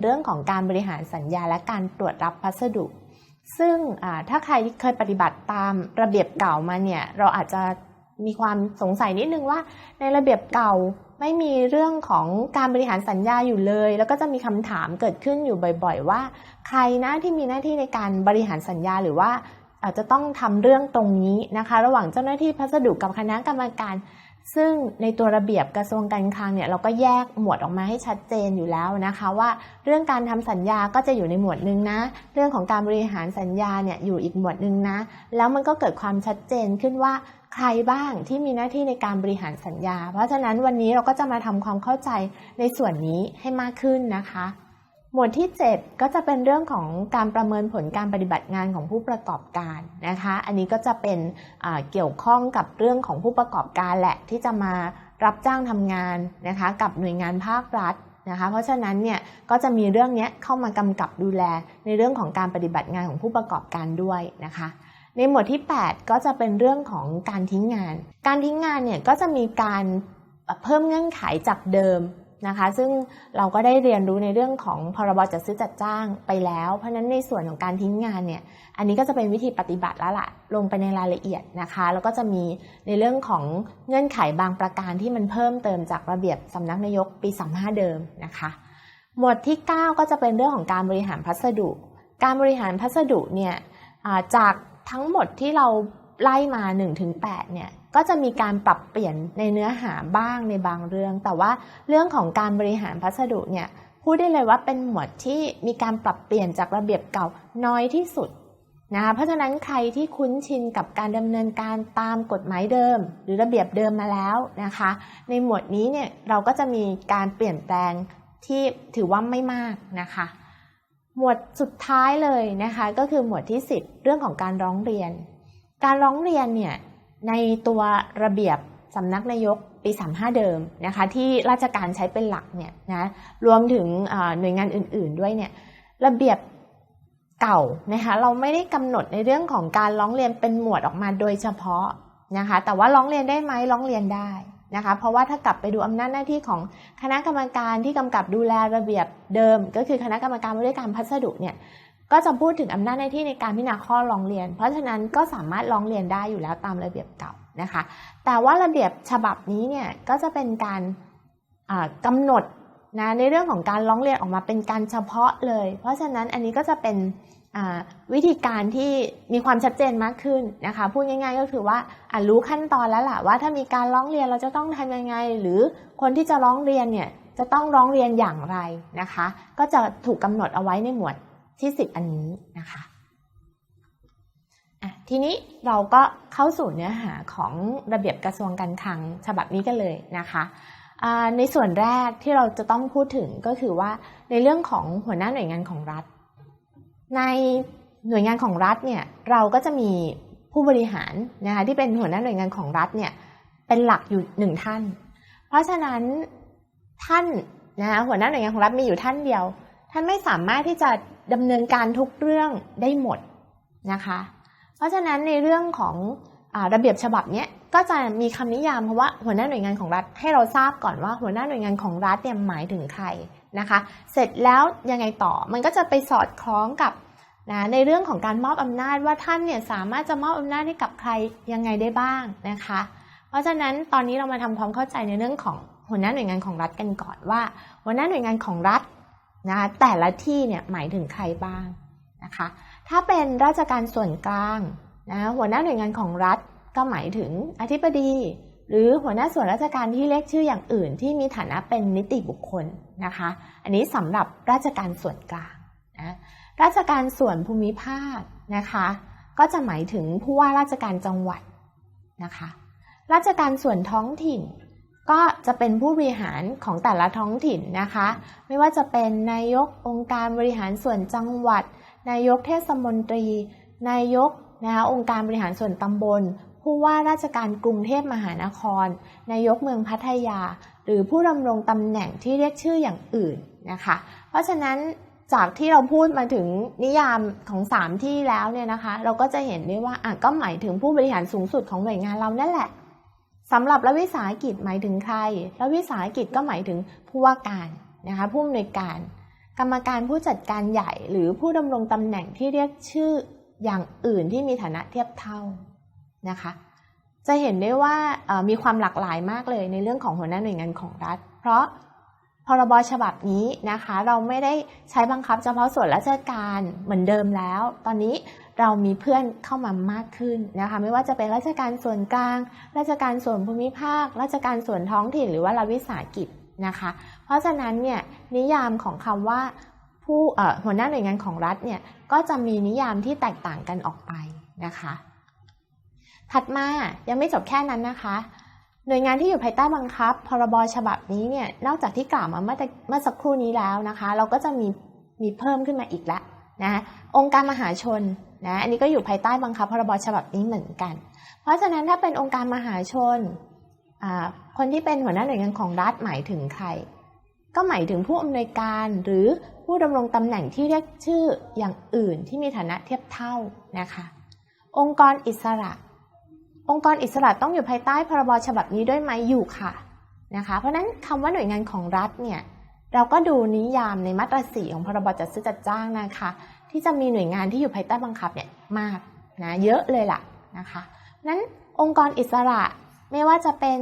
เรื่องของการบริหารสัญญาและการตรวจรับพัสดุ ซึ่งถ้าใครเคยปฏิบัติตามระเบียบเก่ามาเนี่ยเราอาจจะมีความสงสัยนิดนึงว่า ในระเบียบเก่าไม่มีเรื่องของการบริหารสัญญาอยู่เลย แล้วก็จะมีคำถามเกิดขึ้นอยู่บ่อย ๆ ว่า ใครนะที่มีหน้าที่ในการบริหารสัญญาหรือว่าอาจจะต้องทำเรื่องตรงนี้นะคะ ระหว่างเจ้าหน้าที่พัสดุกับคณะกรรมการ ซึ่งในตัวระเบียบกระทรวงการคลังเนี่ยเราก็แยกหมวดออกมาให้ชัดเจนอยู่แล้วนะคะ ว่าเรื่องการทำสัญญาก็จะอยู่ในหมวดหนึ่งนะ เรื่องของการบริหารสัญญาเนี่ยอยู่อีกหมวดหนึ่งนะ แล้วมันก็เกิดความชัดเจนขึ้นว่าใครบ้างที่มีหน้าที่ในการบริหารสัญญา เพราะฉะนั้นวันนี้เราก็จะมาทำความเข้าใจในส่วนนี้ให้มากขึ้นนะคะ หมวดที่ 7 ก็จะเป็นเรื่องของการประเมินผลการปฏิบัติงานของผู้ประกอบการนะคะ อันนี้ก็จะเป็นเกี่ยวข้องกับเรื่องของผู้ประกอบการแหละที่จะมารับจ้างทำงานนะคะกับหน่วยงานภาครัฐนะคะ เพราะฉะนั้นเนี่ยก็จะมีเรื่องนี้เข้ามากำกับดูแลในเรื่องของการปฏิบัติงานของผู้ประกอบการด้วยนะคะในหมวดที่ 8 ก็จะเป็นเรื่องของการทิ้งงาน การทิ้งงานเนี่ยก็จะมีการเพิ่มเงื่อนไขจากเดิม นะคะ ซึ่งเราก็ได้เรียนรู้ในเรื่องของพรบจัดซื้อจัดจ้างไปแล้ว เพราะนั้นในส่วนของการทิ้งงานเนี่ย อันนี้ก็จะเป็นวิธีปฏิบัติแล้วละ่ะ ลงไปในรายละเอียดนะคะ แล้วก็จะมีในเรื่องของเงื่อนไขบางประการที่มันเพิ่มเติมจากระเบียบสำนักนายกปี 35 เดิมนะคะ หมวดที่ 9 ก็จะเป็นเรื่องของการบริหารพัสดุ การบริหารพัสดุเนี่ยจากทั้งหมดที่เราไล่มา1-8เนี่ย ก็จะมีการปรับเปลี่ยนในเนื้อหาบ้างในบางเรื่อง แต่ว่าเรื่องของการบริหารพัสดุเนี่ยพูดได้เลยว่าเป็นหมวดที่มีการปรับเปลี่ยนจากระเบียบเก่าน้อยที่สุดนะคะเพราะฉะนั้นใครที่คุ้นชินกับการดำเนินการตามกฎหมายเดิม หรือระเบียบเดิมมาแล้วนะคะ ในหมวดนี้เนี่ยเราก็จะมีการเปลี่ยนแปลงที่ถือว่าไม่มากนะคะ หมวดสุดท้ายเลยนะคะ ก็คือหมวดที่ 10 เรื่องของการร้องเรียน การร้องเรียนเนี่ย ในตัวระเบียบสำนักนายกปี 35 เดิมนะคะที่ราชการใช้เป็นหลักเนี่ยนะรวมถึงหน่วยงานอื่น ๆ ด้วยเนี่ยระเบียบเก่านะคะเราไม่ได้กำหนดในเรื่องของการร้องเรียนเป็นหมวดออกมาโดยเฉพาะนะคะแต่ว่าร้องเรียนได้ไหมร้องเรียนได้นะคะเพราะว่าถ้ากลับไปดูอำนาจหน้าที่ของคณะกรรมการที่กำกับดูแลระเบียบเดิม ก็คือคณะกรรมการบริการพัสดุเนี่ย ก็จะพูดถึงอำนาจหน้าที่ในการพิจารณาข้อร้องเรียน เพราะฉะนั้นก็สามารถร้องเรียนได้อยู่แล้วตามระเบียบเก่านะคะ แต่ว่าระเบียบฉบับนี้เนี่ยก็จะเป็นการกำหนดนะในเรื่องของการร้องเรียนออกมาเป็นการเฉพาะเลย เพราะฉะนั้นอันนี้ก็จะเป็นวิธีการที่มีความชัดเจนมากขึ้นนะคะพูดง่ายๆก็คือว่ารู้ขั้นตอนแล้วล่ะว่าถ้ามีการร้องเรียนเราจะต้องทำยังไง หรือคนที่จะร้องเรียนเนี่ยจะต้องร้องเรียนอย่างไรนะคะ ก็จะถูกกำหนดเอาไว้ในหมวด ที่ 10 อันนี้นะคะทีนี้เราก็เข้าสู่เนื้อหาของระเบียบกระทรวงการคลังฉบับนี้กันเลยนะคะในส่วนแรกที่เราจะต้องพูดถึงก็คือว่าในเรื่องของหัวหน้าหน่วยงานของรัฐ ในหน่วยงานของรัฐเนี่ยเราก็จะมีผู้บริหารนะคะที่เป็นหัวหน้าหน่วยงานของรัฐเนี่ยเป็นหลักอยู่หนึ่งท่าน เพราะฉะนั้นท่านนะคะหัวหน้าหน่วยงานของรัฐมีอยู่ท่านเดียว ท่านไม่สามารถที่จะ ดำเนินการทุกเรื่องได้หมดนะคะ เพราะฉะนั้นในเรื่องของอระเบียบฉบับนี้ก็จะมีคำนิยามเพราะว่าหัวหน้าหน่วยงานของรัฐให้เราทราบก่อนว่าหัวหน้าหน่วยงานของรัฐเนี่ยหมายถึงใครนะคะ เสร็จแล้วยังไงต่อมันก็จะไปสอดคล้องกับนะในเรื่องของการมอบอำนาจว่าท่านเนี่ยสามารถจะมอบอำนาจให้กับใครยังไงได้บ้างนะคะ เพราะฉะนั้นตอนนี้เรามาทำความเข้าใจในเรื่องของหัวหน้าหน่วยงานของรัฐกันก่อนว่า หัวหน้าหน่วยงานของรัฐ นะคะแต่ละที่เนี่ยหมายถึงใครบ้างนะคะ ถ้าเป็นราชการส่วนกลางนะหัวหน้าหน่วยงานของรัฐก็หมายถึงอธิบดี หรือหัวหน้าส่วนราชการที่เรียกชื่ออย่างอื่น ที่มีฐานะเป็นนิติบุคคลนะคะ อันนี้สำหรับราชการส่วนกลางนะราชการส่วนภูมิภาคนะคะ ก็จะหมายถึงผู้ว่าราชการจังหวัดนะคะ ราชการส่วนท้องถิ่น ก็จะเป็นผู้บริหารของแต่ละท้องถิ่นนะคะ ไม่ว่าจะเป็นนายกองค์การบริหารส่วนจังหวัด นายกเทศมนตรี นายกนะคะองค์การบริหารส่วนตำบล ผู้ว่าราชการกรุงเทพมหานคร นายกเมืองพัทยา หรือผู้ดำรงตำแหน่งที่เรียกชื่ออย่างอื่นนะคะ เพราะฉะนั้นจากที่เราพูดมาถึงนิยามของสามที่แล้วเนี่ยนะคะ เราก็จะเห็นได้ว่าอะก็หมายถึงผู้บริหารสูงสุดของหน่วยงานเรานั่นแหละ สำหรับรัฐวิสาหกิจหมายถึงใครรัฐวิสาหกิจก็หมายถึงผู้ว่าการนะคะผู้อำนวยการ กรรมการผู้จัดการใหญ่หรือผู้ดำรงตำแหน่งที่เรียกชื่ออย่างอื่นที่มีฐานะเทียบเท่านะคะ จะเห็นได้ว่ามีความหลากหลายมากเลยในเรื่องของหัวหน้าหน่วยงานของรัฐ เพราะพรบฉบับนี้นะคะ เราไม่ได้ใช้บังคับเฉพาะส่วนราชการเหมือนเดิมแล้ว ตอนนี้ เรามีเพื่อนเข้ามามากขึ้นนะคะ ไม่ว่าจะเป็นราชการส่วนกลาง ราชการส่วนภูมิภาค ราชการส่วนท้องถิ่น หรือว่ารัฐวิสาหกิจนะคะ เพราะฉะนั้นเนี่ยนิยามของคำว่าผู้หัวหน้าหน่วยงานของรัฐเนี่ยก็จะมีนิยามที่แตกต่างกันออกไปนะคะ ถัดมายังไม่จบแค่นั้นนะคะ หน่วยงานที่อยู่ภายใต้บังคับ พรบฉบับนี้เนี่ยนอกจากที่กล่าวมาเมื่อเมื่อสักครู่นี้แล้วนะคะ เราก็จะมีมีเพิ่มขึ้นมาอีกแล้ว นะองค์การมหาชนนะอันนี้ก็อยู่ภายใต้บังคับพรบฉบับนี้เหมือนกัน เพราะฉะนั้นถ้าเป็นองค์การมหาชน คนที่เป็นหัวหน้าหน่วยงานของรัฐหมายถึงใคร ก็หมายถึงผู้อำนวยการหรือผู้ดำรงตำแหน่งที่เรียกชื่ออย่างอื่นที่มีฐานะเทียบเท่านะคะ องค์กรอิสระ องค์กรอิสระต้องอยู่ภายใต้พรบฉบับนี้ด้วยไหมอยู่ค่ะนะคะ เพราะฉะนั้นคำว่าหน่วยงานของรัฐเนี่ย เราก็ดูนิยามในมาตราสีของพรบจัดซื้อจัดจ้างนะคะ ที่จะมีหน่วยงานที่อยู่ภายใต้บังคับเนี่ยมากนะเยอะเลยล่ะนะคะนั้นองค์กรอิสระไม่ว่าจะเป็น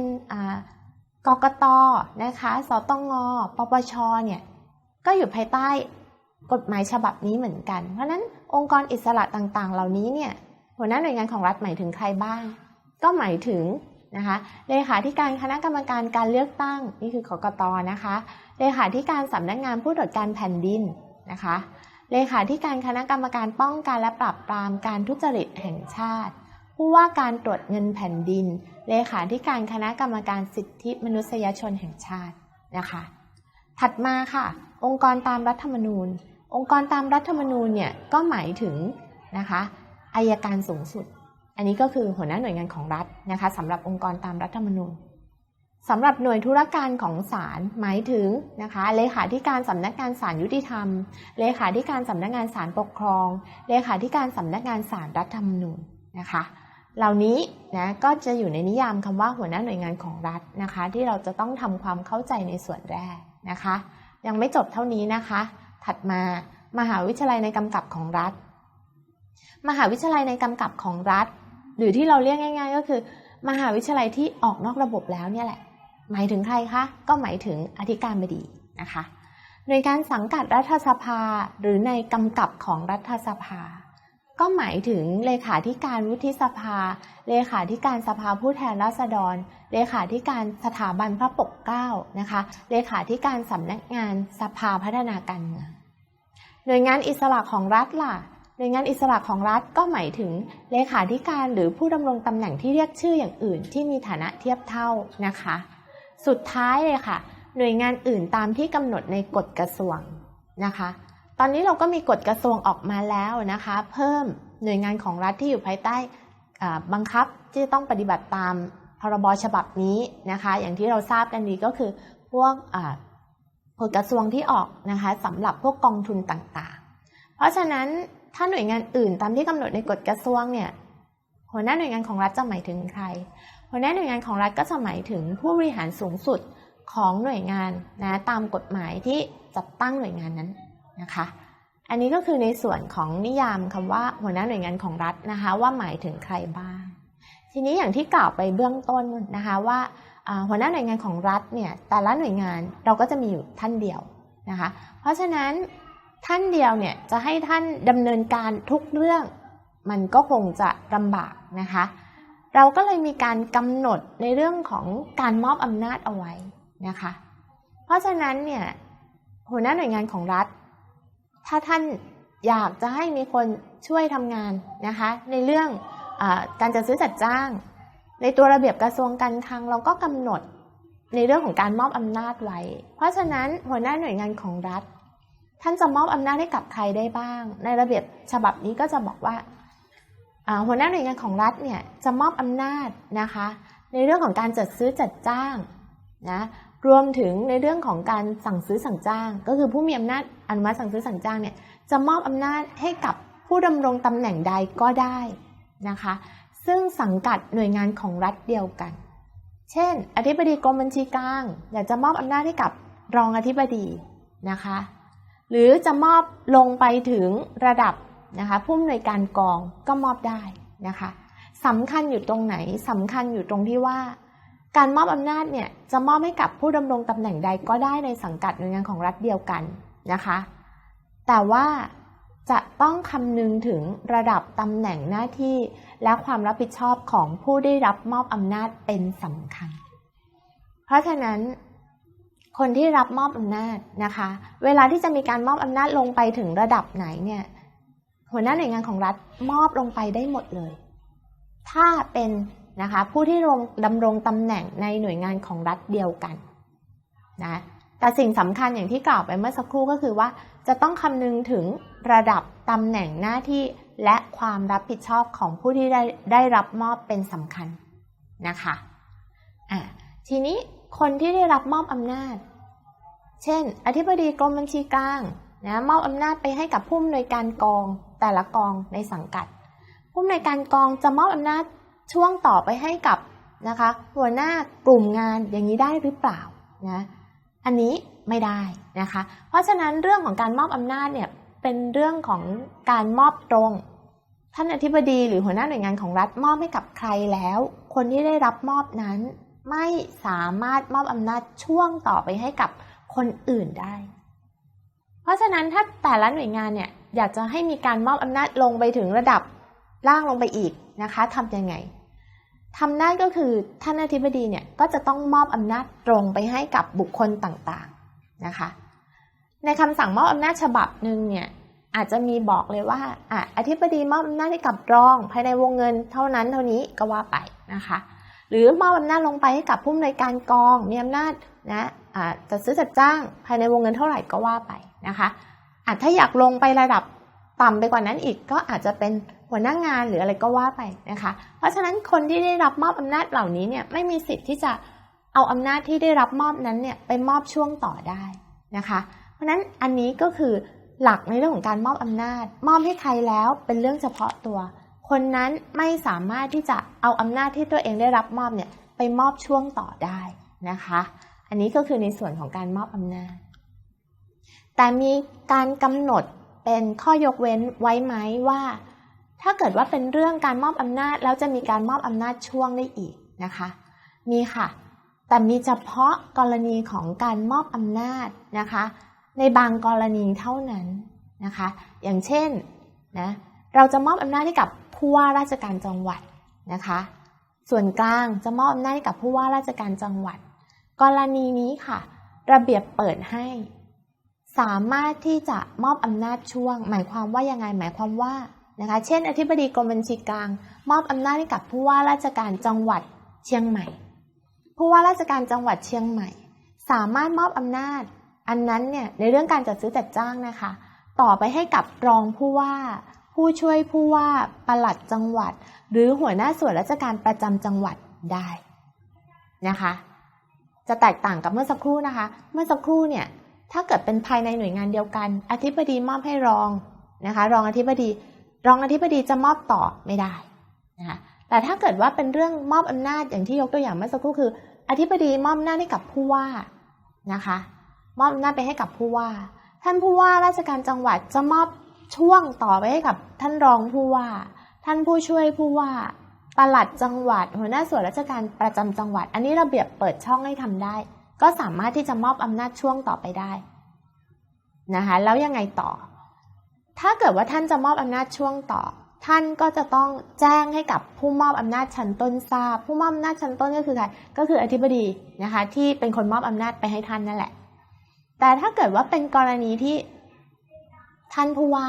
กกตนะคะสตงปปชเนี่ยก็อยู่ภายใต้กฎหมายฉบับนี้เหมือนกัน เพราะนั้นองค์กรอิสระต่างๆ เหล่านี้เนี่ยหัวหน้าหน่วยงานของรัฐหมายถึงใครบ้าง ก็หมายถึง นะคะเลขาธิการคณะกรรมการการเลือกตั้งนี่คือกกตนะคะเลขาธิการสำนักงานผู้ตรวจการแผ่นดินนะคะเลขาธิการคณะกรรมการป้องกันและปราบปรามการทุจริตแห่งชาติ ผู้ว่าการตรวจเงินแผ่นดิน เลขาธิการคณะกรรมการสิทธิมนุษยชนแห่งชาตินะคะ ถัดมาค่ะ องค์กรตามรัฐธรรมนูญ องค์กรตามรัฐธรรมนูญเนี่ยก็หมายถึงนะคะอายการสูงสุด อันนี้ก็คือหัวหน้าหน่วยงานของรัฐนะคะสำหรับองค์กรตามรัฐธรรมนูญสำหรับหน่วยธุรการของศาลหมายถึงนะคะเลขาธิการสำนักงานศาลยุติธรรม เลขาธิการสำนักงานศาลปกครอง เลขาธิการสำนักงานศาลรัฐธรรมนูญนะคะ เหล่านี้นะก็จะอยู่ในนิยามคำว่าหัวหน้าหน่วยงานของรัฐนะคะ ที่เราจะต้องทำความเข้าใจในส่วนแรกนะคะ ยังไม่จบเท่านี้นะคะ ถัดมามหาวิทยาลัยในกำกับของรัฐ มหาวิทยาลัยในกำกับของรัฐ หรือที่เราเรียกง่าย ๆ ก็คือ มหาวิทยาลัยที่ออกนอกระบบแล้วเนี่ยแหละ หมายถึงใครคะ ก็หมายถึงอธิการบดีนะคะหน่วยการสังกัดรัฐสภา หรือในกำกับของรัฐสภา ก็หมายถึงเลขาธิการวุฒิสภา เลขาธิการสภาผู้แทนราษฎร เลขาธิการสถาบันพระปกเกล้านะคะ เลขาธิการสำนักงานสภาพัฒนาการเมืองหน่วยงานอิสระของรัฐล่ะ หน่วยงานอิสระของรัฐก็หมายถึงเลขาธิการหรือผู้ดำรงตำแหน่งที่เรียกชื่ออย่างอื่นที่มีฐานะเทียบเท่านะคะ สุดท้ายเลยค่ะ หน่วยงานอื่นตามที่กำหนดในกฎกระทรวงนะคะ ตอนนี้เราก็มีกฎกระทรวงออกมาแล้วนะคะ เพิ่มหน่วยงานของรัฐที่อยู่ภายใต้บังคับที่จะต้องปฏิบัติตามพรบฉบับนี้นะคะ อย่างที่เราทราบกันดีก็คือพวกกฎกระทรวงที่ออกนะคะสำหรับพวกกองทุนต่างๆ เพราะฉะนั้น ถ้าหน่วยงานอื่นตามที่กำหนดในกฎกระทรวงเนี่ยหัวหน้าหน่วยงานของรัฐจะหมายถึงใคร หัวหน้าหน่วยงานของรัฐก็จะหมายถึงผู้บริหารสูงสุดของหน่วยงานนะตามกฎหมายที่จัดตั้งหน่วยงานนั้นนะคะ อันนี้ก็คือในส่วนของนิยามคำว่าหัวหน้าหน่วยงานของรัฐนะคะ ว่าหมายถึงใครบ้าง ทีนี้อย่างที่กล่าวไปเบื้องต้นนะคะว่าหัวหน้าหน่วยงานของรัฐเนี่ยแต่ละหน่วยงานเราก็จะมีอยู่ท่านเดียวนะคะ เพราะฉะนั้น ท่านเดียวเนี่ยจะให้ท่านดำเนินการทุกเรื่อง มันก็คงจะลำบากนะคะ เราก็เลยมีการกำหนดในเรื่องของการมอบอำนาจเอาไว้นะคะ เพราะฉะนั้นเนี่ยหัวหน้าหน่วยงานของรัฐ ถ้าท่านอยากจะให้มีคนช่วยทำงานนะคะ ในเรื่องอการจัดซื้อจัดจ้าง ในตัวระเบียบกระทรวงการคลังเราก็กำหนดในเรื่องของการมอบอำนาจไว้ เพราะฉะนั้นหัวหน้าหน่วยงานของรัฐ ท่านจะมอบอำนาจให้กับใครได้บ้าง ในระเบียบฉบับนี้ก็จะบอกว่าหัวหน้าหน่วยงานของรัฐเนี่ยจะมอบอำนาจนะคะ ในเรื่องของการจัดซื้อจัดจ้างนะรวมถึงในเรื่องของการสั่งซื้อสั่งจ้าง ก็คือผู้มีอำนาจอนุมัติสั่งซื้อสั่งจ้างเนี่ยจะมอบอำนาจให้กับผู้ดำรงตำแหน่งใดก็ได้นะคะ ซึ่งสังกัดหน่วยงานของรัฐเดียวกัน เช่น อธิบดีกรมบัญชีกลาง อยากจะมอบอำนาจให้กับรองอธิบดีนะคะ หรือจะมอบลงไปถึงระดับนะคะผู้อำนวยการกองก็มอบได้นะคะสำคัญอยู่ตรงไหนสำคัญอยู่ตรงที่ว่า การมอบอำนาจเนี่ยจะมอบให้กับผู้ดำรงตำแหน่งใดก็ได้ในสังกัดหน่วยงานของรัฐเดียวกันนะคะ แต่ว่าจะต้องคำนึงถึงระดับตำแหน่งหน้าที่ และความรับผิดชอบของผู้ได้รับมอบอำนาจเป็นสำคัญ เพราะฉะนั้น คนที่รับมอบอำนาจนะคะ เวลาที่จะมีการมอบอำนาจลงไปถึงระดับไหนเนี่ยหัวหน้าหน่วยงานของรัฐมอบลงไปได้หมดเลย ถ้าเป็นนะคะผู้ที่ลงดำรงตำแหน่งในหน่วยงานของรัฐเดียวกันนะแต่สิ่งสำคัญอย่างที่กล่าวไปเมื่อสักครู่ก็คือว่า จะต้องคำนึงถึงระดับตำแหน่งหน้าที่และความรับผิดชอบของผู้ที่ได้ได้รับมอบเป็นสำคัญนะคะอะทีนี้ คนที่ได้รับมอบอำนาจ เช่น อธิบดีกรมบัญชีกลางนะมอบอำนาจไปให้กับผู้อำนวยการกองแต่ละกองในสังกัด ผู้อำนวยการกองจะมอบอำนาจช่วงต่อไปให้กับนะคะหัวหน้ากลุ่มงานอย่างนี้ได้หรือเปล่านะอันนี้ไม่ได้นะคะ เพราะฉะนั้นเรื่องของการมอบอำนาจเนี่ยเป็นเรื่องของการมอบตรง ท่านอธิบดีหรือหัวหน้าหน่วยงานของรัฐมอบให้กับใครแล้ว คนที่ได้รับมอบนั้น ไม่สามารถมอบอำนาจช่วงต่อไปให้กับคนอื่นได้ เพราะฉะนั้นถ้าแต่ละหน่วยงานเนี่ยอยากจะให้มีการมอบอำนาจลงไปถึงระดับล่างลงไปอีกนะคะทำยังไงทำได้ก็คือท่านอธิบดีเนี่ยก็จะต้องมอบอำนาจตรงไปให้กับบุคคลต่างๆนะคะ ในคำสั่งมอบอำนาจฉบับหนึ่งเนี่ยอาจจะมีบอกเลยว่าอะอธิบดีมอบอำนาจให้กับรองภายในวงเงินเท่านั้นเท่านี้ก็ว่าไปนะคะ หรือมอบอำนาจลงไปให้กับผู้อำนวยการกองมีอำนาจนะจะซื้อจัดจ้างภายในวงเงินเท่าไหร่ก็ว่าไปนะคะอาจถ้าอยากลงไประดับต่ำไปกว่านั้นอีกก็อาจจะเป็นหัวหน้างงานหรืออะไรก็ว่าไปนะคะ เพราะฉะนั้นคนที่ได้รับมอบอำนาจเหล่านี้เนี่ยไม่มีสิทธิ์ที่จะเอาอำนาจที่ได้รับมอบนั้นเนี่ยไปมอบช่วงต่อได้นะคะ เพราะฉะนั้นอันนี้ก็คือหลักในเรื่องของการมอบอำนาจ มอบให้ใครแล้วเป็นเรื่องเฉพาะตัว คนนั้นไม่สามารถที่จะเอาอำนาจที่ตัวเองได้รับมอบเนี่ยไปมอบช่วงต่อได้นะคะ อันนี้ก็คือในส่วนของการมอบอำนาจ แต่มีการกำหนดเป็นข้อยกเว้นไว้ไหมว่า ถ้าเกิดว่าเป็นเรื่องการมอบอำนาจแล้วจะมีการมอบอำนาจช่วงได้อีกนะคะ มีค่ะ แต่มีเฉพาะกรณีของการมอบอำนาจนะคะ ในบางกรณีเท่านั้นนะคะ อย่างเช่นนะเราจะมอบอำนาจให้กับ ผู้ว่าราชการจังหวัดนะคะ ส่วนกลางจะมอบอำนาจให้กับผู้ว่าราชการจังหวัด กรณีนี้ค่ะ ระเบียบเปิดให้ สามารถที่จะมอบอำนาจช่วง หมายความว่ายังไงหมายความว่านะคะ เช่น อธิบดีกรมบัญชีกลาง มอบอำนาจให้กับผู้ว่าราชการจังหวัดเชียงใหม่ ผู้ว่าราชการจังหวัดเชียงใหม่ สามารถมอบอำนาจ อันนั้นเนี่ยในเรื่องการจัดซื้อจัดจ้างนะคะ ต่อไปให้กับรองผู้ว่า ผู้ช่วยผู้ว่าปลัดจังหวัด หรือหัวหน้าส่วนราชการประจำจังหวัดได้นะคะ จะแตกต่างกับเมื่อสักครู่นะคะ เมื่อสักครู่เนี่ยถ้าเกิดเป็นภายในหน่วยงานเดียวกัน อธิบดีมอบให้รองนะคะ รองอธิบดี รองอธิบดีจะมอบต่อไม่ได้นะคะแต่ถ้าเกิดว่าเป็นเรื่องมอบอำนาจอย่างที่ยกตัวอย่างเมื่อสักครู่คือ อธิบดีมอบอำนาจให้กับผู้ว่านะคะ มอบอำนาจไปให้กับผู้ว่า ท่านผู้ว่าราชการจังหวัดจะมอบ ช่วงต่อไปให้กับท่านรองผู้ว่า ท่านผู้ช่วยผู้ว่าปลัดจังหวัด หัวหน้าส่วนราชการประจำจังหวัด อันนี้ระเบียบเปิดช่องให้ทำได้ ก็สามารถที่จะมอบอำนาจช่วงต่อไปได้นะคะแล้วยังไงต่อ ถ้าเกิดว่าท่านจะมอบอำนาจช่วงต่อ ท่านก็จะต้องแจ้งให้กับผู้มอบอำนาจชั้นต้นทราบ ผู้มอบอำนาจชั้นต้นก็คือใครก็คืออธิบดีนะคะที่เป็นคนมอบอำนาจไปให้ท่านนั่นแหละ แต่ถ้าเกิดว่าเป็นกรณีที่ ท่านผู้ว่า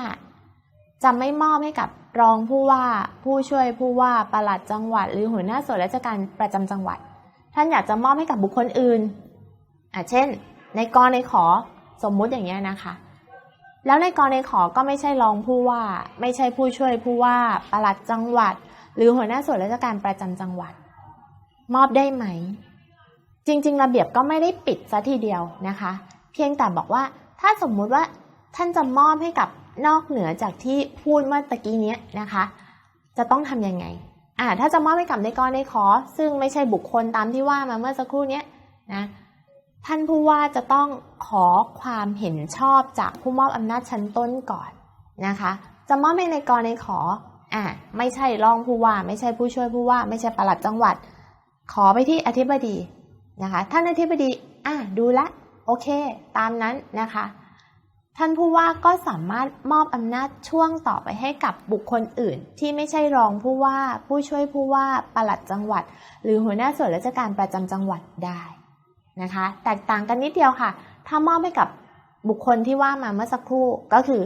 จะไม่มอบให้กับรองผู้ว่า ผู้ช่วยผู้ว่าปลัดจังหวัด หรือหัวหน้าส่วนราชการประจำจังหวัด ท่านอยากจะมอบให้กับบุคคลอื่นอะเช่น ในกรในขอสมมุติอย่างเงี้นะคะ แล้วในกรในขอก็ไม่ใช่รองผู้ว่า ไม่ใช่ผู้ช่วยผู้ว่าปลัดจังหวัด หรือหัวหน้าส่วนราชการประจำจังหวัด มอบได้ไหม จริง ๆ ระเบียบก็ไม่ได้ปิดซะทีเดียวนะคะ เพียงแต่บอกว่าถ้าสมมุติว่า ท่านจะมอบให้กับนอกเหนือจากที่พูดเมื่อตะกี้นี้นะคะ จะต้องทำยังไงอ่าถ้าจะมอบให้กับในกรในขอ ซึ่งไม่ใช่บุคคลตามที่ว่ามาเมื่อสักครู่นี้นะท่านผู้ว่าจะต้องขอความเห็นชอบจากผู้มอบอำนาจชั้นต้นก่อนนะคะ จะมอบให้ในกรในขออ่าไม่ใช่รองผู้ว่า ไม่ใช่ผู้ช่วยผู้ว่า ไม่ใช่ปลัดจังหวัด ขอไปที่อธิบดีนะคะ ท่านอธิบดีอะดูละ โอเค ตามนั้นนะคะ ท่านผู้ว่าก็สามารถมอบอำนาจช่วงต่อไปให้กับบุคคลอื่น ที่ไม่ใช่รองผู้ว่า ผู้ช่วยผู้ว่าปลัดจังหวัด หรือหัวหน้าส่วนราชการประจำจังหวัดได้นะคะ แตกต่างกันนิดเดียวค่ะ ถ้ามอบให้กับบุคคลที่ว่ามาเมื่อสักครู่ก็คือ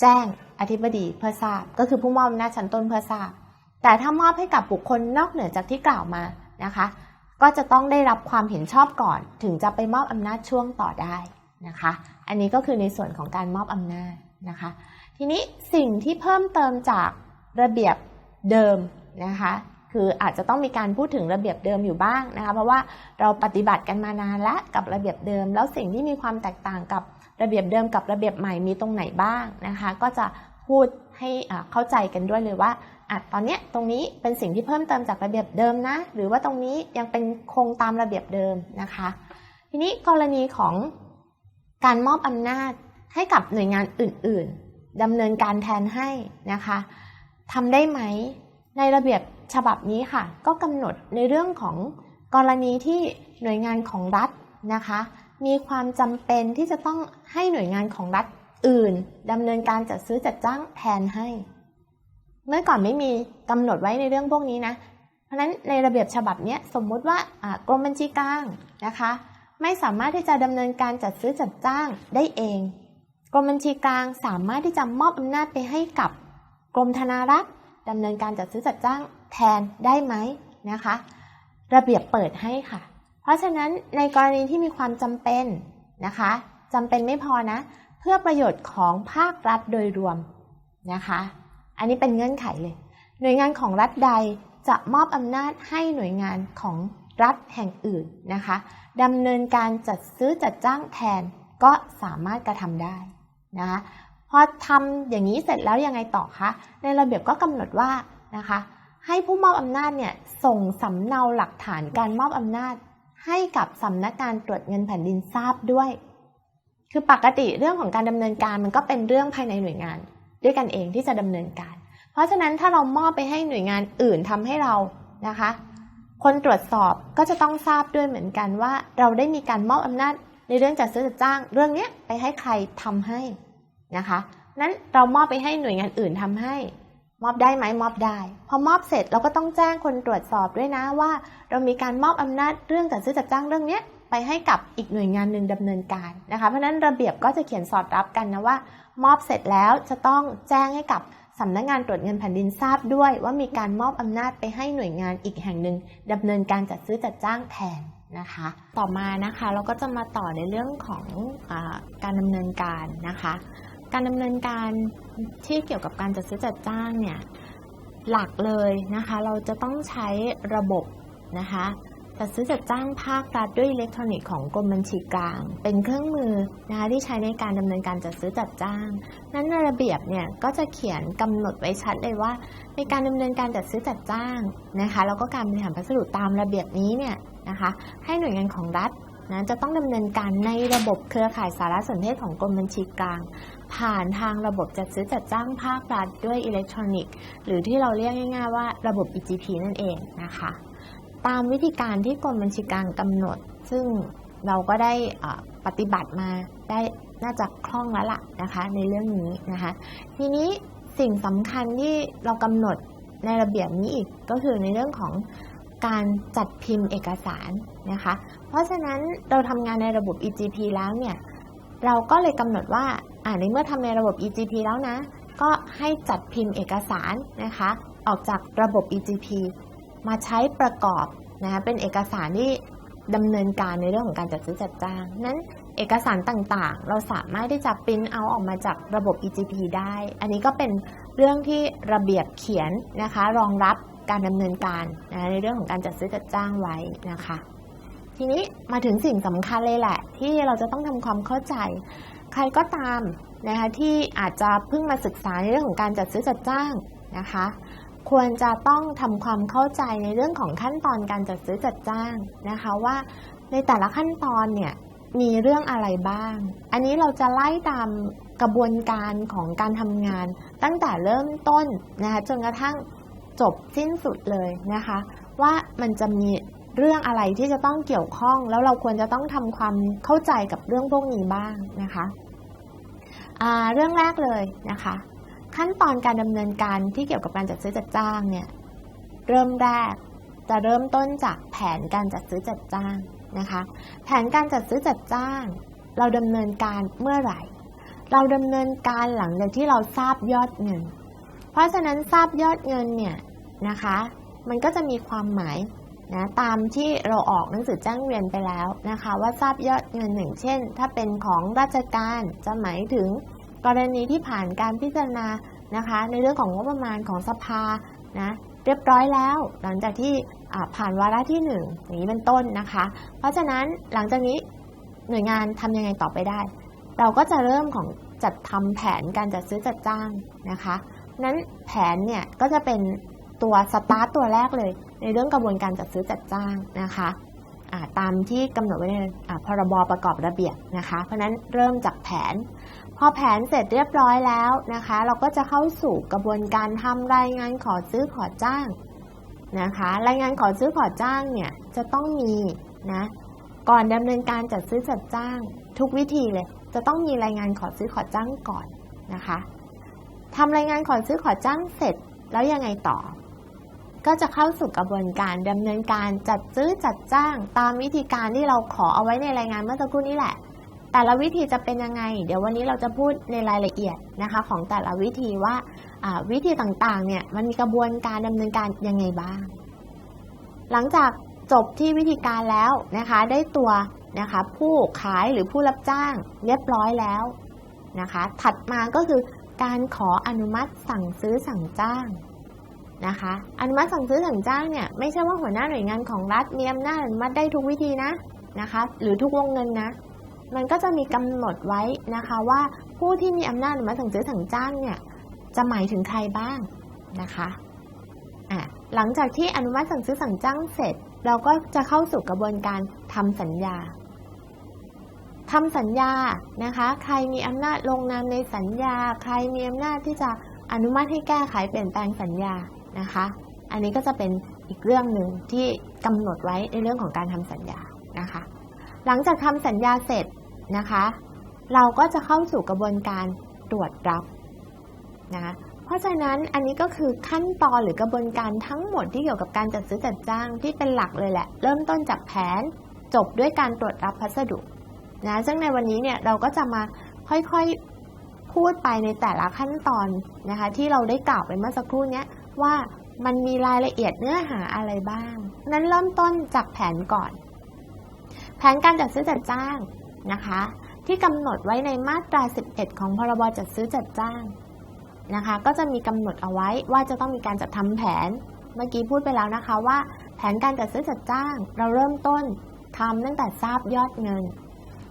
แจ้งอธิบดีเพื่อทราบ ก็คือผู้มอบอำนาจชั้นต้นเพื่อทราบ แต่ถ้ามอบให้กับบุคคลนอกเหนือจากที่กล่าวมานะคะ ก็จะต้องได้รับความเห็นชอบก่อน ถึงจะไปมอบอำนาจช่วงต่อได้ นะคะ อันนี้ก็คือในส่วนของการมอบอำนาจนะคะ ทีนี้สิ่งที่เพิ่มเติมจากระเบียบเดิมนะคะ คืออาจจะต้องมีการพูดถึงระเบียบเดิมอยู่บ้างนะคะ เพราะว่าเราปฏิบัติกันมานานแล้วกับระเบียบเดิม แล้วสิ่งที่มีความแตกต่างกับระเบียบเดิมกับระเบียบใหม่มีตรงไหนบ้างนะคะ ก็จะพูดให้เข้าใจกันด้วยเลยว่าอะตอนนี้ตรงนี้เป็นสิ่งที่เพิ่มเติมจากระเบียบเดิมนะ หรือว่าตรงนี้ยังเป็นคงตามระเบียบเดิมนะคะ ทีนี้กรณีของ การมอบอำนาจให้กับหน่วยงานอื่น ๆดำเนินการแทนให้นะคะทำได้ไหมในระเบียบฉบับนี้ค่ะ ก็กำหนดในเรื่องของกรณีที่หน่วยงานของรัฐนะคะ มีความจำเป็นที่จะต้องให้หน่วยงานของรัฐอื่นดำเนินการจัดซื้อจัดจ้างแทนให้ เมื่อก่อนไม่มีกำหนดไว้ในเรื่องพวกนี้นะ เพราะนั้นในระเบียบฉบับนี้สมมุติว่ากรมบัญชีกลางนะคะ ไม่สามารถที่จะดำเนินการจัดซื้อจัดจ้างได้เอง กรมบัญชีกลางสามารถที่จะมอบอำนาจไปให้กับกรมธนารักษ์ดำเนินการจัดซื้อจัดจ้างแทนได้ไหมนะคะ ระเบียบเปิดให้ค่ะ เพราะฉะนั้นในกรณีที่มีความจำเป็นนะคะจำเป็นไม่พอนะ เพื่อประโยชน์ของภาครัฐโดยรวมนะคะ อันนี้เป็นเงื่อนไขเลย หน่วยงานของรัฐใดจะมอบอำนาจให้หน่วยงานของ รัฐแห่งอื่นนะคะดำเนินการจัดซื้อจัดจ้างแทนก็สามารถกระทำได้นะคะพอทำอย่างนี้เสร็จแล้วยังไงต่อคะในระเบียบก็กำหนดว่านะคะให้ผู้มอบอำนาจเนี่ยส่งสำเนาหลักฐานการมอบอำนาจ ให้กับสำนักงานตรวจเงินแผ่นดินทราบด้วย คือปกติเรื่องของการดำเนินการมันก็เป็นเรื่องภายในหน่วยงาน ด้วยกันเองที่จะดำเนินการ เพราะฉะนั้นถ้าเรามอบไปให้หน่วยงานอื่นทำให้เรานะคะ คนตรวจสอบก็จะต้องทราบด้วยเหมือนกันว่า เราได้มีการมอบอำนาจในเรื่องจัดซื้อจัดจ้าง เรื่องนี้ไปให้ใครทำให้นะคะนั้นเรามอบไปให้หน่วยงานอื่นทำให้ มอบได้ไหมมอบได้ พอมอบเสร็จเราก็ต้องแจ้งคนตรวจสอบด้วยนะว่า เรามีการมอบอำนาจเรื่องจัดซื้อจัดจ้างเรื่องนี้ไปให้กับอีกหน่วยงานหนึ่งดำเนินการนะคะเพราะนั้นระเบียบก็จะเขียนสอดรับกันนะว่า มอบเสร็จแล้วจะต้องแจ้งให้กับ สำนักงงานตรวจเงินแผ่นดินทราบด้วยว่ามีการมอบอำนาจไปให้หน่วยงานอีกแห่งหนึ่งดำเนินการจัดซื้อจัดจ้างแทนนะคะ ต่อมานะคะเราก็จะมาต่อในเรื่องของอการดำเนินการนะคะ การดำเนินการที่เกี่ยวกับการจัดซื้อจัดจ้างเนี่ยหลักเลยนะคะ เราจะต้องใช้ระบบนะคะ จัดซื้อจัดจ้างภาครัฐด้วยอิเล็กทรอนิกส์ของกรมบัญชีกลาง เป็นเครื่องมือนะคะที่ใช้ในการดำเนินการจัดซื้อจัดจ้าง นั้นในระเบียบเนี่ยก็จะเขียนกำหนดไว้ชัดเลยว่า ในการดำเนินการจัดซื้อจัดจ้างนะคะแล้วก็การบริหารพัสดุตามระเบียบนี้เนี่ยนะคะให้หน่วยงานของรัฐนะจะต้องดำเนินการในระบบเครือข่ายสารสนเทศของกรมบัญชีกลาง ผ่านทางระบบจัดซื้อจัดจ้างภาครัฐด้วยอิเล็กทรอนิกส์ หรือที่เราเรียกง่าย ๆ ว่าระบบ EGP นั่นเองนะคะ ตามวิธีการที่กรมบัญชีกลางกำหนด ซึ่งเราก็ได้ปฏิบัติมาได้น่าจะคล่องแล้วล่ะนะคะ ในเรื่องนี้นะคะ ทีนี้สิ่งสำคัญที่เรากำหนดในระเบียบนี้อีกก็คือในเรื่องของการจัดพิมพ์เอกสารนะคะ เพราะฉะนั้นเราทำงานในระบบ EGP แล้วเนี่ย เราก็เลยกำหนดว่าอ่าในเมื่อทำในระบบ EGP แล้วนะ ก็ให้จัดพิมพ์เอกสารนะคะ ออกจากระบบ EGP มาใช้ประกอบนะคะเป็นเอกสารที่ดำเนินการในเรื่องของการจัดซื้อจัดจ้าง นั้นเอกสารต่างๆ เราสามารถที่จะปริ้นเอาออกมาจากระบบ EGP ได้ อันนี้ก็เป็นเรื่องที่ระเบียบเขียนนะคะ รองรับการดำเนินการนะในเรื่องของการจัดซื้อจัดจ้างไว้นะคะ ทีนี้มาถึงสิ่งสำคัญเลยแหละ ที่เราจะต้องทำความเข้าใจ ใครก็ตามนะคะที่อาจจะเพิ่งมาศึกษาในเรื่องของการจัดซื้อจัดจ้างนะคะ ควรจะต้องทำความเข้าใจในเรื่องของขั้นตอนการจัดซื้อจัดจ้างนะคะว่าในแต่ละขั้นตอนเนี่ยมีเรื่องอะไรบ้าง อันนี้เราจะไล่ตามกระบวนการของการทำงาน ตั้งแต่เริ่มต้นนะคะจนกระทั่งจบสิ้นสุดเลยนะคะ ว่ามันจะมีเรื่องอะไรที่จะต้องเกี่ยวข้อง แล้วเราควรจะต้องทำความเข้าใจกับเรื่องพวกนี้บ้างนะคะเรื่องแรกเลยนะคะ ขั้นตอนการดำเนินการที่เกี่ยวกับการจัดซื้อจัดจ้างเนี่ยเริ่มแรกจะเริ่มต้นจากแผนการจัดซื้อจัดจ้างนะคะ แผนการจัดซื้อจัดจ้าง เราดำเนินการเมื่อไหร่ เราดำเนินการหลังจากที่เราทราบยอดเงิน เพราะฉะนั้นทราบยอดเงินเนี่ยนะคะ มันก็จะมีความหมายนะตามที่เราออกหนังสือแจ้งเรียนไปแล้วนะคะ ว่าทราบยอดเงินหนึ่งเช่น ถ้าเป็นของราชการจะหมายถึง กรณีที่ผ่านการพิจารณานะคะ ในเรื่องของงบประมาณของสภานะเรียบร้อยแล้ว หลังจากที่ผ่านวาระที่ 1 อย่างนี้เป็นต้นนะคะ เพราะฉะนั้นหลังจากนี้หน่วยงานทำยังไงต่อไปได้ เราก็จะเริ่มของจัดทำแผนการจัดซื้อจัดจ้างนะคะนั้นแผนเนี่ยก็จะเป็นตัวสตาร์ตตัวแรกเลย ในเรื่องกระบวนการจัดซื้อจัดจ้างนะคะ ตามที่กำหนดไว้ในพรบประกอบระเบียบนะคะ เพราะนั้นเริ่มจากแผน พอแผนเสร็จเรียบร้อยแล้วนะคะ เราก็จะเข้าสู่กระบวนการทำรายงานขอซื้อขอจ้างนะคะ รายงานขอซื้อขอจ้างเนี่ยจะต้องมีนะก่อนดำเนินการจัดซื้อจัดจ้าง ทุกวิธีเลย จะต้องมีรายงานขอซื้อขอจ้างก่อนนะคะทำรายงานขอซื้อขอจ้างเสร็จแล้วยังไงต่อ ก็จะเข้าสู่กระบวนการดำเนินการจัดซื้อจัดจ้าง ตามวิธีการที่เราขอเอาไว้ในรายงานเมื่อสักครู่นี้แหละ แต่ละวิธีจะเป็นยังไง เดี๋ยววันนี้เราจะพูดในรายละเอียดนะคะ ของแต่ละวิธีว่าวิธีต่างๆเนี่ยมันมีกระบวนการดำเนินการยังไงบ้าง หลังจากจบที่วิธีการแล้วนะคะ ได้ตัวนะคะผู้ขายหรือผู้รับจ้างเรียบร้อยแล้วนะคะ ถัดมาก็คือการขออนุมัติสั่งซื้อสั่งจ้าง นะคะ อนุมัติสั่งซื้อสั่งจ้างเนี่ยไม่ใช่ว่าหัวหน้าหน่วยงานของรัฐมีอำนาจอนุมัติได้ทุกวิธีนะนะคะ หรือทุกวงเงินนะ มันก็จะมีกำหนดไว้นะคะว่าผู้ที่มีอำนาจอนุมัติสั่งซื้อสั่งจ้างเนี่ยจะหมายถึงใครบ้างนะคะอะหลังจากที่อนุมัติสั่งซื้อสั่งจ้างเสร็จ เราก็จะเข้าสู่กระบวนการทำสัญญาทำสัญญานะคะ ใครมีอำนาจลงนามในสัญญา ใครมีอำนาจที่จะอนุมัติให้แก้ไขเปลี่ยนแปลงสัญญา นะคะ อันนี้ก็จะเป็นอีกเรื่องหนึ่งที่กำหนดไว้ในเรื่องของการทำสัญญานะคะ หลังจากทำสัญญาเสร็จนะคะ เราก็จะเข้าสู่กระบวนการตรวจรับนะคะเพราะฉะนั้นอันนี้ก็คือขั้นตอนหรือกระบวนการทั้งหมดที่เกี่ยวกับการจัดซื้อจัดจ้างที่เป็นหลักเลยแหละ เริ่มต้นจากแผนจบด้วยการตรวจรับพัสดุนะซึ่งในวันนี้เนี่ยเราก็จะมาค่อยๆพูดไปในแต่ละขั้นตอนนะคะ ที่เราได้กล่าวไปเมื่อสักครู่นี้ ว่ามันมีรายละเอียดเนื้อหาอะไรบ้าง นั้นเริ่มต้นจากแผนก่อน แผนการจัดซื้อจัดจ้างนะคะ ที่กำหนดไว้ในมาตรา 11 ของพรบจัดซื้อจัดจ้างนะคะ ก็จะมีกำหนดเอาไว้ว่าจะต้องมีการจัดทำแผน เมื่อกี้พูดไปแล้วนะคะว่า แผนการจัดซื้อจัดจ้าง เราเริ่มต้นทำตั้งแต่ทราบยอดเงิน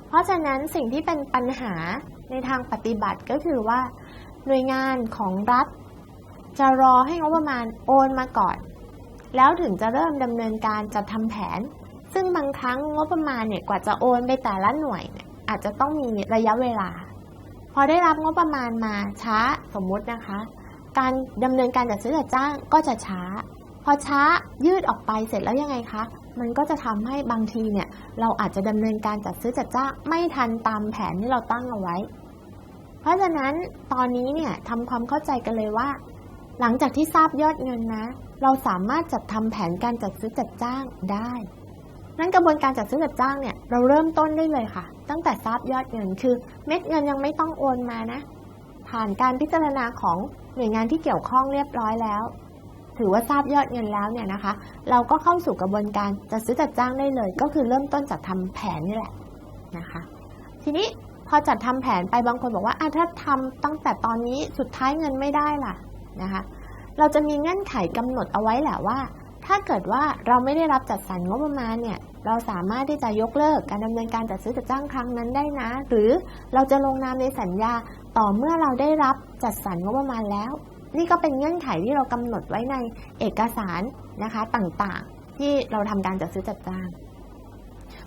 เพราะฉะนั้นสิ่งที่เป็นปัญหาในทางปฏิบัติก็คือว่า หน่วยงานของรัฐ จะรอให้งบประมาณโอนมาก่อน แล้วถึงจะเริ่มดำเนินการจัดทำแผน ซึ่งบางครั้งงบประมาณเนี่ยกว่าจะโอนไปแต่ละหน่วยเนี่ยอาจจะต้องมีระยะเวลา พอได้รับงบประมาณมาช้าสมมุตินะคะ การดำเนินการจัดซื้อจัดจ้างก็จะช้า พอช้ายืดออกไปเสร็จแล้วยังไงคะมันก็จะทำให้บางทีเนี่ยเราอาจจะดำเนินการจัดซื้อจัดจ้างไม่ทันตามแผนที่เราตั้งเอาไว้ เพราะฉะนั้นตอนนี้เนี่ยทำความเข้าใจกันเลยว่า หลังจากที่ทราบยอดเงินนะ เราสามารถจัดทำแผนการจัดซื้อจัดจ้างได้นั้นกระบวนการจัดซื้อจัดจ้างเนี่ยเราเริ่มต้นได้เลยค่ะ ตั้งแต่ทราบยอดเงินคือเม็ดเงินยังไม่ต้องโอนมานะ ผ่านการพิจารณาของหน่วยงานที่เกี่ยวข้องเรียบร้อยแล้ว ถือว่าทราบยอดเงินแล้วเนี่ยนะคะ เราก็เข้าสู่กระบวนการจัดซื้อจัดจ้างได้เลย ก็คือเริ่มต้นจัดทำแผนนี่แหละนะคะ ทีนี้พอจัดทำแผนไปบางคนบอกว่าถ้าทำตั้งแต่ตอนนี้สุดท้ายเงินไม่ได้ล่ะ นะคะ เราจะมีเงื่อนไขกำหนดเอาไว้แหละว่า ถ้าเกิดว่าเราไม่ได้รับจัดสรรงบประมาณเนี่ย เราสามารถที่จะยกเลิกการดำเนินการจัดซื้อจัดจ้างครั้งนั้นได้นะ หรือเราจะลงนามในสัญญาต่อเมื่อเราได้รับจัดสรรงบประมาณแล้ว นี่ก็เป็นเงื่อนไขที่เรากำหนดไว้ในเอกสารนะคะต่างๆ ที่เราทำการจัดซื้อจัดจ้าง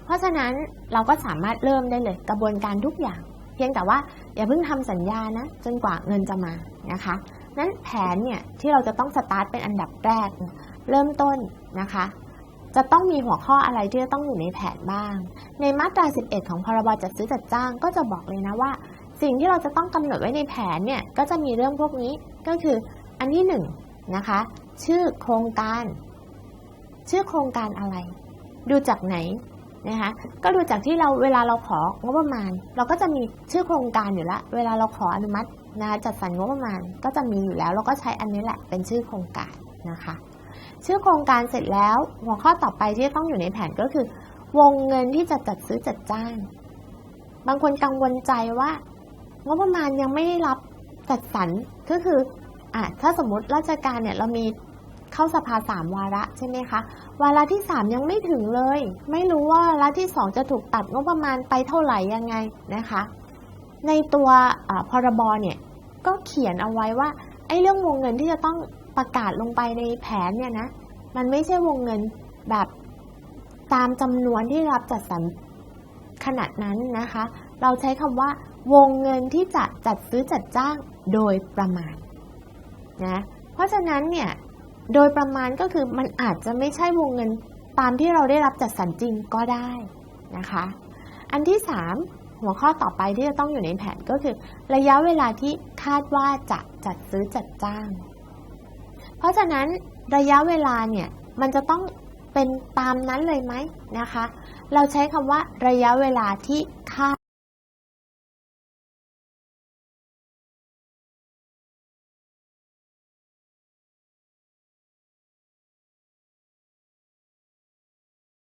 เพราะฉะนั้นเราก็สามารถเริ่มได้เลยกระบวนการทุกอย่าง เพียงแต่ว่าอย่าเพิ่งทำสัญญานะจนกว่าเงินจะมานะคะ นั้นแผนเนี่ยที่เราจะต้องสตาร์ทเป็นอันดับแรก เริ่มต้นนะคะ จะต้องมีหัวข้ออะไรที่จะต้องอยู่ในแผนบ้าง ในมาตรา 11 ของพรบจัดซื้อจัดจ้างก็จะบอกเลยนะว่า สิ่งที่เราจะต้องกำหนดไว้ในแผนเนี่ยก็จะมีเรื่องพวกนี้ก็คืออันที่หนึ่งนะคะ ชื่อโครงการ ชื่อโครงการอะไร ดูจากไหน นะคะก็ดูจากที่เราเวลาเราของบประมาณ เราก็จะมีชื่อโครงการอยู่แล้ว เวลาเราขออนุมัตินะคะจัดสรรงบประมาณก็จะมีอยู่แล้ว เราก็ใช้อันนี้แหละเป็นชื่อโครงการนะคะ ชื่อโครงการเสร็จแล้วหัวข้อต่อไปที่ต้องอยู่ในแผนก็คือ วงเงินที่จะจัดซื้อจัดจ้าง บางคนกังวลใจว่า งบประมาณยังไม่ได้รับจัดสรรก็คืออะถ้าสมมติราชการเนี่ยเรามี เข้าสภาสามวาระใช่ไหมคะ วาระที่สามยังไม่ถึงเลย ไม่รู้ว่าวาระที่สองจะถูกตัดงบประมาณไปเท่าไหร่ยังไงนะคะ ในตัวพรบเนี่ยก็เขียนเอาไว้ว่าไอ้เรื่องวงเงินที่จะต้องประกาศลงไปในแผนเนี่ยนะ มันไม่ใช่วงเงินแบบตามจำนวนที่รับจัดสรรขนาดนั้นนะคะ เราใช้คำว่าวงเงินที่จะจัดซื้อจัดจ้างโดยประมาณนะ เพราะฉะนั้นเนี่ย โดยประมาณก็คือมันอาจจะไม่ใช่วงเงินตามที่เราได้รับจัดสรรจริงก็ได้นะคะ อันที่ 3 หัวข้อต่อไปที่จะต้องอยู่ในแผนก็คือ ระยะเวลาที่คาดว่าจะจัดซื้อจัดจ้าง เพราะฉะนั้นระยะเวลาเนี่ยมันจะต้องเป็นตามนั้นเลยไหมนะคะ เราใช้คำว่าระยะเวลาที่คาด